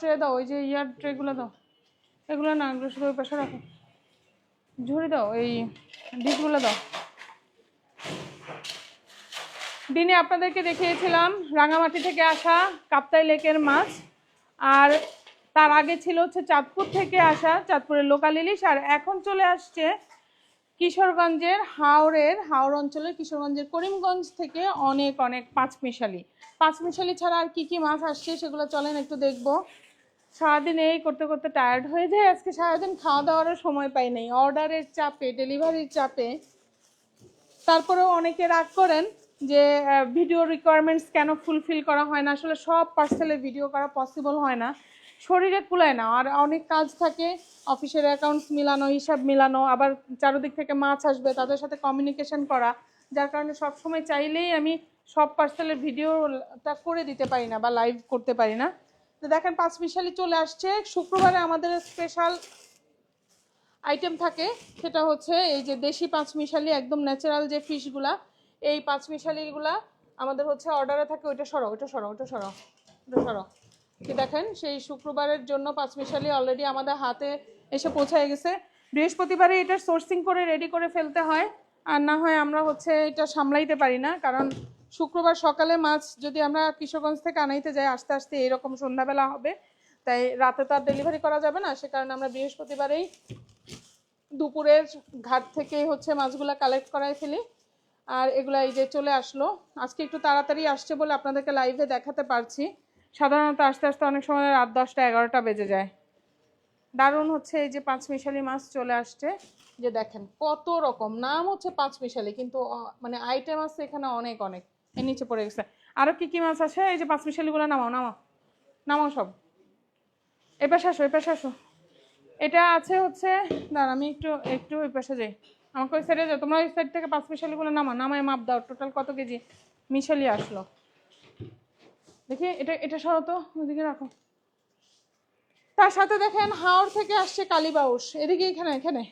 Tray দাও, ওই যে ইয়ার ট্রেগুলো দাও। এগুলো না, এগুলো শুধু ওই পাশে রাখো। ঝুড়ি দাও, এই ডিশগুলো দাও। দিনে আপনাদেরকে দেখিয়েছিলাম, রাঙামাটি থেকে আসা কাপ্তাই লেকের মাছ। আর তার আগে ছিল হচ্ছে চাঁদপুর থেকে আসা চাঁদপুরের লোকাল ইলিশ, আর এখন চলে আসছে কিশোরগঞ্জের হাওড়ের হাওড় অঞ্চলের কিশোরগঞ্জের করিমগঞ্জ থেকে অনেক অনেক পাঁচমিশালি পাঁচমিশালি ছাড়া আর কি কি মাছ আসছে সেগুলো চলেন একটু দেখব। সারাদিন এই করতে করতে টায়ার্ড হয়ে যায়। আজকে সারাদিন খাওয়া দাওয়ারও সময় পাই নাই। অর্ডারের চাপে ডেলিভারির চাপে। তারপরেও অনেকে রাগ করেন যে ভিডিও রিকোয়ারমেন্টস কেন ফুলফিল করা হয় না? আসলে সব পার্সেলে ভিডিও করা পসিবল হয় না। শরীরে কুলায় না। আর অনেক কাজ থাকে, অফিসের অ্যাকাউন্টস মিলানো, হিসাব মিলানো, আবার চারোদিক থেকে মাছ আসবে, তাদের সাথে কমিউনিকেশন করা, যার কারণে সব সময় চাইলেই আমি সব পার্সেলের ভিডিওটা করে দিতে পারি না বা লাইভ করতে পারি না। তো দেখেন, পাঁচ মিশালি চলে আসছে। শুক্রবারে আমাদের স্পেশাল আইটেম থাকে, সেটা হচ্ছে এই যে দেশি পাঁচ মিশালি, একদম ন্যাচারাল যে ফিশগুলা এই পাঁচ মিশালিগুলা আমাদের হচ্ছে অর্ডারে থাকে, ওইটা সরো ওইটা সরো ওইটা সরো ওইটা সরো কি দেখেন? সেই শুক্রবারের জন্য পাঁচ মিশালি অলরেডি আমাদের হাতে এসে পৌঁছায় গেছে। বৃহস্পতিবারে এটা সোর্সিং করে রেডি করে ফেলতে হয়। আর না হয় আমরা হচ্ছে এটা সামলাইতে পারি না, কারণ শুক্রবার সকালে মাছ যদি আমরা কিশোরগঞ্জ থেকে আনাইতে যাই, আস্তে আস্তে এরকম সন্ধ্যাবেলা হবে। তাই রাতে তো আর ডেলিভারি করা যাবে না, সে কারণে আমরা বৃহস্পতিবারেই দুপুরের ঘাট থেকে হচ্ছে মাছগুলা কালেক্ট করাই ফেলি। আর এগুলা এই যে চলে আসলো, আজকে একটু তাড়াতাড়ি আসছে বলে আপনাদেরকে লাইভে দেখাতে পারছি। সাধারণত আস্তে আস্তে অনেক সময় রাত দশটা, এগারোটা বেজে যায়। দারুণ হচ্ছে এই যে পাঁচ মিশালি মাছ চলে আসছে। যে দেখেন কত রকম, নাম হচ্ছে পাঁচ মিশালি কিন্তু মানে আইটেম আছে এখানে অনেক অনেক। এর নিচে পড়ে গেছে। আরও কী কী মাছ আছে? এই যে পাঁচ মিশালিগুলো নামাও নামাও। নামাও সব। এ পাশে আসো এ পাশে আসো। এটা আছে হচ্ছে, দাঁড়া, আমি একটু একটু ওই পাশে যাই। আমাকে ওই সাইডে যাও। তোমরা ওই সাইড থেকে পাঁচ মিশালিগুলো নামা নামায় মাপ দাও টোটাল কত কেজি? মিশালি আসলো। দেখি, এটা এটা সহ তো, ওদিকে রাখো। তার সাথে দেখেন হাওড় থেকে আসছে কালীবাউস এদিকে এখানে এখানে।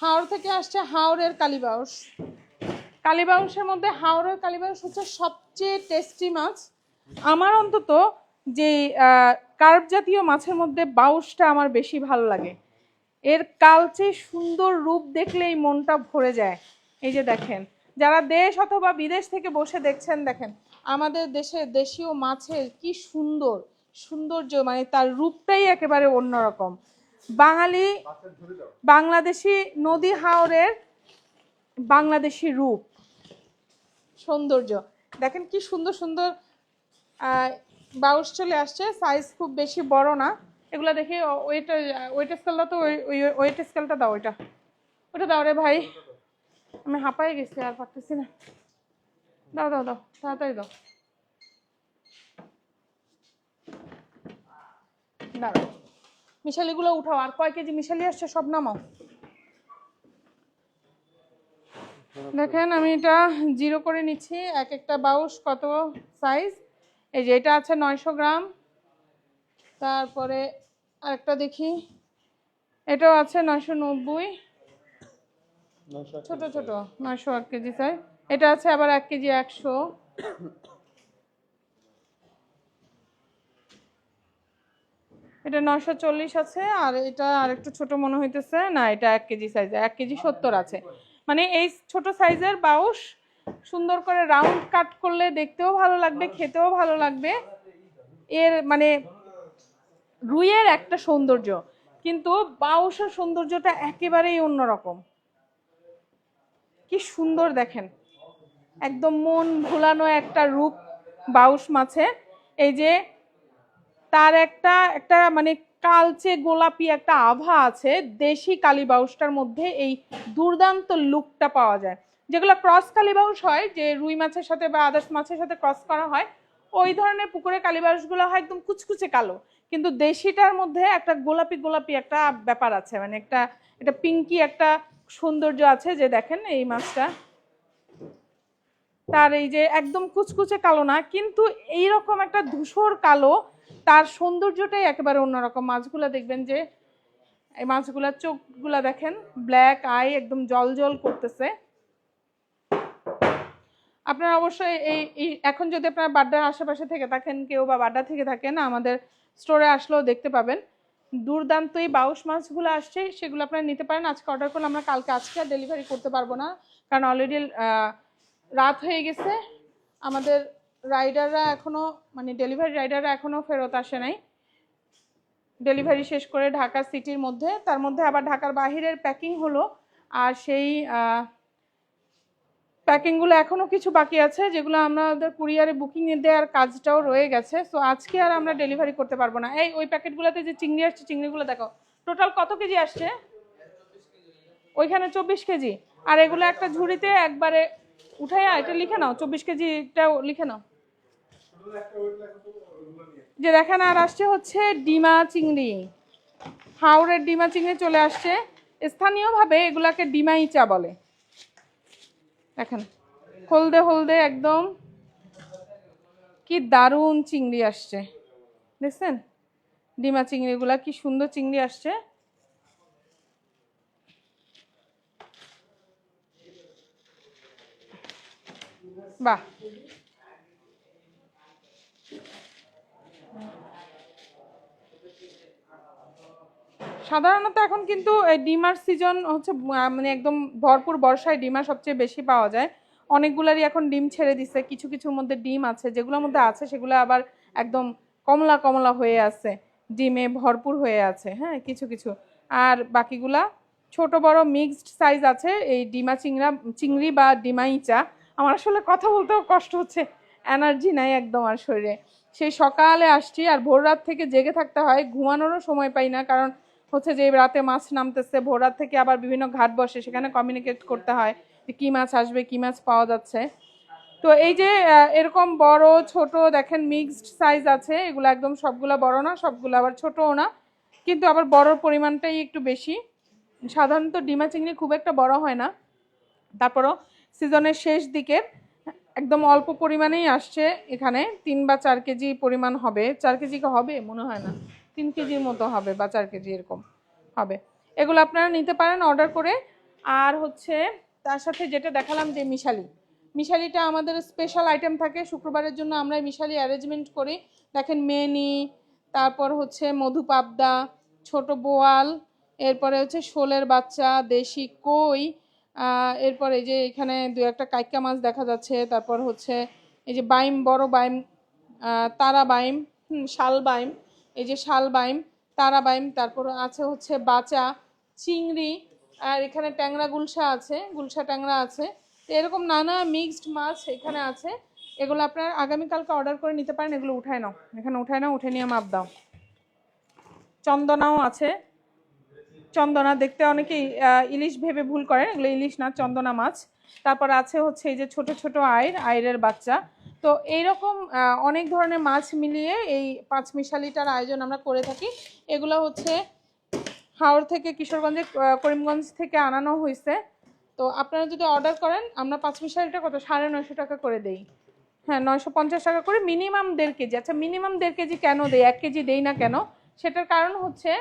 হাওড় থেকে আসছে হাওড়ের কালীবাউস কালীবাউসের মধ্যে হাওড়ের কালীবাউস হচ্ছে সবচেয়ে টেস্টি মাছ। আমার অন্তত যে কার্ভ জাতীয় মাছের মধ্যে বাউসটা আমার বেশি ভালো লাগে। এর কালচে সুন্দর রূপ দেখলেই মনটা ভরে যায়। এই যে দেখেন যারা দেশ অথবা বিদেশ থেকে বসে দেখছেন, দেখেন, আমাদের দেশে দেশীয় মাছের কি সুন্দর, সৌন্দর্য মানে তার রূপটাই একেবারে অন্যরকম। বাঙালি বাংলাদেশি নদী হাওরের বাংলাদেশি রূপ, সৌন্দর্য। দেখেন কি সুন্দর সুন্দর বাউস চলে আসছে সাইজ খুব বেশি বড় না। এগুলো দেখি ওয়েট ওয়েট স্কেলটা তো ওই ওয়েট স্কেলটা দাও, ওইটা। ওটা দাও রে ভাই। আমি হাঁপাই গেছি আর পারতেছি না। দাও দাও দাও, তাড়াতাড়ি দাও। দাঁড়াও। মিশালিগুলো উঠাও, আর কয় কেজি মিশালি আসছে সব নামাও। দেখেন, আমি এটা জিরো করে নিচ্ছি, এক একটা বাউস কত সাইজ এই যে এটা আছে নয়শো গ্রাম। তারপরে আরেকটা দেখি, এটাও আছে নয়শো নব্বই। ছোট ছোট নয়শো এক কেজি সাইজ এটা আছে আবার এক কেজি একশো। এটা নয়শো চল্লিশ আছে আর এটা আর একটু ছোট মনে হইতেছে। না এটা এক কেজি সাইজ এক কেজি সত্তর আছে। মানে এই ছোট সাইজের বাউস সুন্দর করে রাউন্ড কাট করলে দেখতেও ভালো লাগবে খেতেও ভালো লাগবে। এর মানে রুইয়ের একটা সৌন্দর্য কিন্তু বাউসের সৌন্দর্যটা একেবারেই অন্যরকম। কি সুন্দর দেখেন। একদম মন ভোলানো একটা রূপ বাউস মাছে। এই যে তার একটা একটা মানে কালচে গোলাপি একটা আভা আছে, দেশি কালীবাউসটার মধ্যে এই দুর্দান্ত লুকটা পাওয়া যায়। যেগুলো ক্রস কালীবাউস হয়, যে রুই মাছের সাথে বা আদার্স মাছের সাথে ক্রস করা হয়, ওই ধরনের পুকুরে কালীবাউসগুলো হয় একদম কুচকুচে কালো। কিন্তু দেশিটার মধ্যে একটা গোলাপি গোলাপি একটা ব্যাপার আছে মানে একটা এটা পিঙ্কি একটা সৌন্দর্য আছে যে দেখেন এই মাছটা। তার এই যে একদম কুচকুচে কালো না, কিন্তু এই রকম একটা ধূসর কালো, তার সৌন্দর্যটাই একেবারে অন্যরকম। মাছগুলা দেখবেন যে, এই মাছগুলার চোখগুলা দেখেন ব্ল্যাক আই একদম জল জল করতেছে। আপনারা অবশ্যই এই এখন যদি আপনারা বাড্ডার আশেপাশে থেকে থাকেন, কেউ বা বাড্ডা থেকে থাকেন, আমাদের স্টোরে আসলেও দেখতে পাবেন। দুর্দান্ত এই বাউশ মাছগুলো আসছে, সেগুলো আপনারা নিতে পারেন। আজকে অর্ডার করলে আমরা কালকে আজকে আর ডেলিভারি করতে পারব না। কারণ অলরেডি রাত হয়ে গেছে। আমাদের রাইডাররা এখনও মানে ডেলিভারি রাইডাররা এখনও ফেরত আসে নাই। ডেলিভারি শেষ করে ঢাকা সিটির মধ্যে। তার মধ্যে আবার ঢাকার বাহিরের প্যাকিং হলো। আর সেই প্যাকিংগুলো এখনও কিছু বাকি আছে, যেগুলো আমাদের কুরিয়ারে বুকিং দেওয়ার কাজটাও রয়ে গেছে। সো আজকে আর আমরা ডেলিভারি করতে পারব না। এই, ওই প্যাকেটগুলোতে যে চিংড়ি আসছে, চিংড়িগুলো দেখো। টোটাল কত কেজি আসছে? ওইখানে চব্বিশ কেজি। আর এগুলো একটা ঝুড়িতে একবারে উঠাইয়া এটা লিখে নাও, চব্বিশ কেজিটাও লিখে নাও। যে দেখেন, আর আসছে হচ্ছে ডিমা চিংড়ি। হাওড়ের ডিমা চিংড়ি চলে আসছে। স্থানীয়ভাবে এগুলাকে ডিমা ইচা বলে। দেখেন, হলদে হলদে একদম কি দারুণ চিংড়ি আসছে। দেখছেন? ডিমা চিংড়িগুলা কি সুন্দর চিংড়ি আসছে। বাহ! সাধারণত এখন কিন্তু ডিমার সিজন হচ্ছে মানে একদম ভরপুর বর্ষায় ডিমা সবচেয়ে বেশি পাওয়া যায়। অনেকগুলারই এখন ডিম ছেড়ে দিচ্ছে কিছু কিছুর মধ্যে ডিম আছে, যেগুলোর মধ্যে আছে সেগুলো আবার একদম কমলা কমলা হয়ে আছে, ডিমে ভরপুর হয়ে আছে হ্যাঁ কিছু কিছু। আর বাকিগুলা ছোট বড় মিক্সড সাইজ আছে, এই ডিমা চিংড়া, চিংড়ি বা ডিমা ইচা। আমার আসলে কথা বলতেও কষ্ট হচ্ছে এনার্জি নাই একদম আর শরীরে। সেই সকালে আসছি আর ভোর রাত থেকে জেগে থাকতে হয়, ঘুমানোরও সময় পাই না, কারণ হচ্ছে যে রাতে মাছ নামতেছে, ভোর রাত থেকে আবার বিভিন্ন ঘাট বসে, সেখানে কমিউনিকেট করতে হয় যে কী মাছ আসবে, কী মাছ পাওয়া যাচ্ছে। তো এই যে এরকম বড়, ছোট, দেখেন মিক্সড সাইজ আছে, এগুলো একদম সবগুলো বড় না, সবগুলো আবার ছোটও না, কিন্তু আবার বড়র পরিমাণটাই একটু বেশি। সাধারণত ডিমা চিংড়ি খুব একটা বড় হয় না। তারপরও সিজনের শেষ দিকের একদম অল্প পরিমাণেই আসছে, এখানে তিন বা চার কেজি পরিমাণ হবে। চার কেজি হবে? মনে হয় না। তিন কেজির মতো হবে বা চার কেজি এরকম হবে। এগুলো আপনারা নিতে পারেন অর্ডার করে। আর হচ্ছে তার সাথে যেটা দেখালাম যে মিশালি। মিশালিটা আমাদের স্পেশাল আইটেম থাকে। শুক্রবারের জন্য আমরা মিশালি অ্যারেঞ্জমেন্ট করি। দেখেন মেনি, তারপর হচ্ছে মধু পাবদা, ছোট বোয়াল, এরপরে হচ্ছে শোলের বাচ্চা, দেশি কই এরপরে এই যে এখানে দু একটা কাইকা মাছ দেখা যাচ্ছে। তারপর হচ্ছে এই যে বাইম, বড় বাইম তারা বাইম শাল বাইম এই যে শালবাইম, তারাবাইম, তারপর আছে হচ্ছে বাচা, চিংড়ি, আর এখানে ট্যাংরা গুলশা আছে, গুলশা ট্যাংরা আছে। তো এরকম নানা মিক্সড মাছ এখানে আছে। এগুলো আপনার আগামীকালকে অর্ডার করে নিতে পারেন, এগুলো উঠায় নাও। এখানে উঠায় নাও, উঠে নিয়ে মাপ দাও। চন্দনাও আছে। চন্দনা দেখতে অনেকেই ইলিশ ভেবে ভুল করেন, এগুলো ইলিশ না, চন্দনা মাছ। তারপর আছে হচ্ছে এই যে ছোট ছোট আয়ের আয়ের বাচ্চা। তো এইরকম অনেক ধরনের মাছ মিলিয়ে এই পাঁচ মিশালিটার আয়োজন আমরা করে থাকি। এগুলো হচ্ছে হাওড় থেকে কিশোরগঞ্জের করিমগঞ্জ থেকে আনানো হয়েছে তো আপনারা যদি অর্ডার করেন, আমরা পাঁচ মিশালিটা কত? সাড়ে নয়শো টাকা করে দেই। হ্যাঁ নয়শো পঞ্চাশ টাকা করে মিনিমাম দেড় কেজি। আচ্ছা মিনিমাম দেড় কেজি কেন দেই? এক কেজি দেই না কেন? সেটার কারণ হচ্ছে,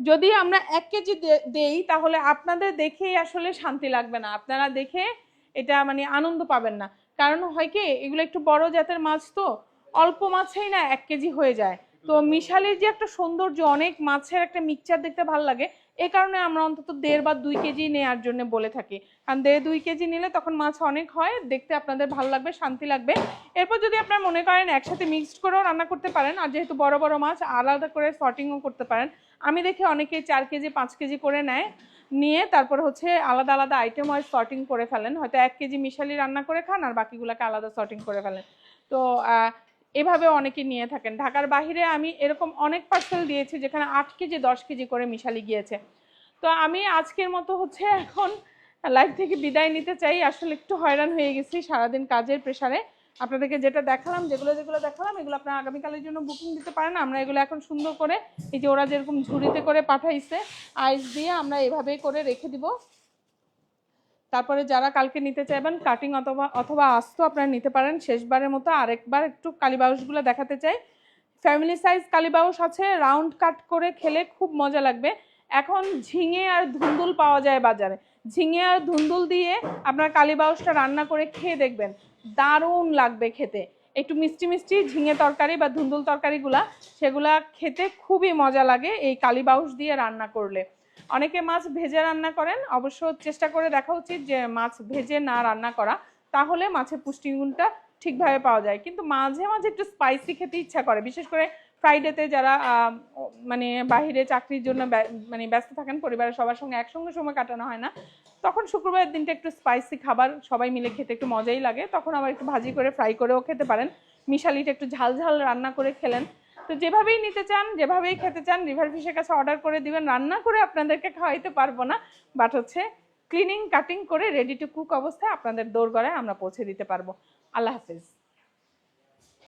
যদি আমরা এক কেজি দেই, তাহলে আপনাদের দেখেই আসলে শান্তি লাগবে না। আপনারা দেখে এটা মানে আনন্দ পাবেন না। কারণ হয় কি, এগুলো একটু বড় জাতের মাছ তো, অল্প মাছেই না এক কেজি হয়ে যায়। তো মিশালির যে একটা সৌন্দর্য, অনেক মাছের একটা মিক্সচার দেখতে ভালো লাগে। এ কারণে আমরা অন্তত দেড় বা দুই কেজি নেওয়ার জন্য বলে থাকি। কারণ দেড়, দুই কেজি নিলে তখন মাছ অনেক হয়, দেখতে আপনাদের ভালো লাগবে, শান্তি লাগবে। এরপর যদি আপনারা মনে করেন একসাথে মিক্সড করেও রান্না করতে পারেন, আর যেহেতু বড় বড় মাছ, আলাদা করে সর্টিংও করতে পারেন। আমি দেখি অনেকে চার কেজি, পাঁচ কেজি করে নেয়। নিয়ে তারপর হচ্ছে আলাদা আলাদা আইটেম হয় সর্টিং করে ফেলেন। হয়তো এক কেজি মিশালি রান্না করে খান আর বাকিগুলোকে আলাদা সর্টিং করে ফেলেন। তো এভাবে অনেকে নিয়ে থাকেন। ঢাকার বাইরে আমি এরকম অনেক পার্সেল দিয়েছি যেখানে আট কেজি, দশ কেজি করে মিশালি গিয়েছে। তো আমি আজকের মতো হচ্ছে এখন লাইফ থেকে বিদায় নিতে চাই। আসলে একটু হয়রান হয়ে গেছি সারাদিন কাজের প্রেসারে আপনাদেরকে যেটা দেখালাম, যেগুলো যেগুলো দেখালাম, এগুলো আপনারা আগামীকালের জন্য বুকিং দিতে পারেন। আমরা এগুলো এখন সুন্দর করে, এই যে ওরা যেরকম ঝুড়িতে করে পাঠাইছে আইস দিয়ে আমরা এভাবেই করে রেখে দিব। তারপরে যারা কালকে নিতে চাইবেন কাটিং অথবা অথবা আস্ত আপনারা নিতে পারেন। শেষবারের মতো আরেকবার একটু কালীবাউসগুলো দেখাতে চাই। ফ্যামিলি সাইজ কালীবাউস আছে রাউন্ড কাট করে খেলে খুব মজা লাগবে। এখন ঝিঙে আর ধুন্দুল পাওয়া যায় বাজারে। ঝিঙে আর ধুন্দুল দিয়ে আপনার কালীবাউসটা রান্না করে খেয়ে দেখবেন। দারুণ লাগবে খেতে। একটু মিষ্টি মিষ্টি ঝিঙে তরকারি বা ধুন্দুল তরকারিগুলা, সেগুলা খেতে খুবই মজা লাগে এই কালীবাউস দিয়ে রান্না করলে। অনেকে মাছ ভেজে রান্না করেন, অবশ্য চেষ্টা করে দেখা উচিত যে মাছ ভেজে না রান্না করা, তাহলে মাছের পুষ্টিগুণটা ঠিকভাবে পাওয়া যায়। কিন্তু মাঝে মাঝে একটু স্পাইসি খেতে ইচ্ছা করে, বিশেষ করে ফ্রাইডেতে যারা মানে বাহিরে চাকরির জন্য মানে ব্যস্ত থাকেন, পরিবারের সবার সঙ্গে একসঙ্গে সময় কাটানো হয় না তখন শুক্রবারের দিনটা একটু স্পাইসি খাবার, সবাই মিলে খেতে একটু মজাই লাগে। তখন আবার একটু ভাজি করে ফ্রাই করেও খেতে পারেন। মিশালিটা একটু ঝাল ঝাল রান্না করে খেলেন। তো যেভাবেই নিতে চান, যেভাবেই খেতে চান, রিভার ফিশের কাছে অর্ডার করে দিবেন। রান্না করে আপনাদেরকে খাওয়াইতে পারব না। বাট হচ্ছে ক্লিনিং কাটিং করে রেডি টু কুক অবস্থায় আপনাদের দোরগড়ায় আমরা পৌঁছে দিতে পারব। আল্লাহ হাফিজ।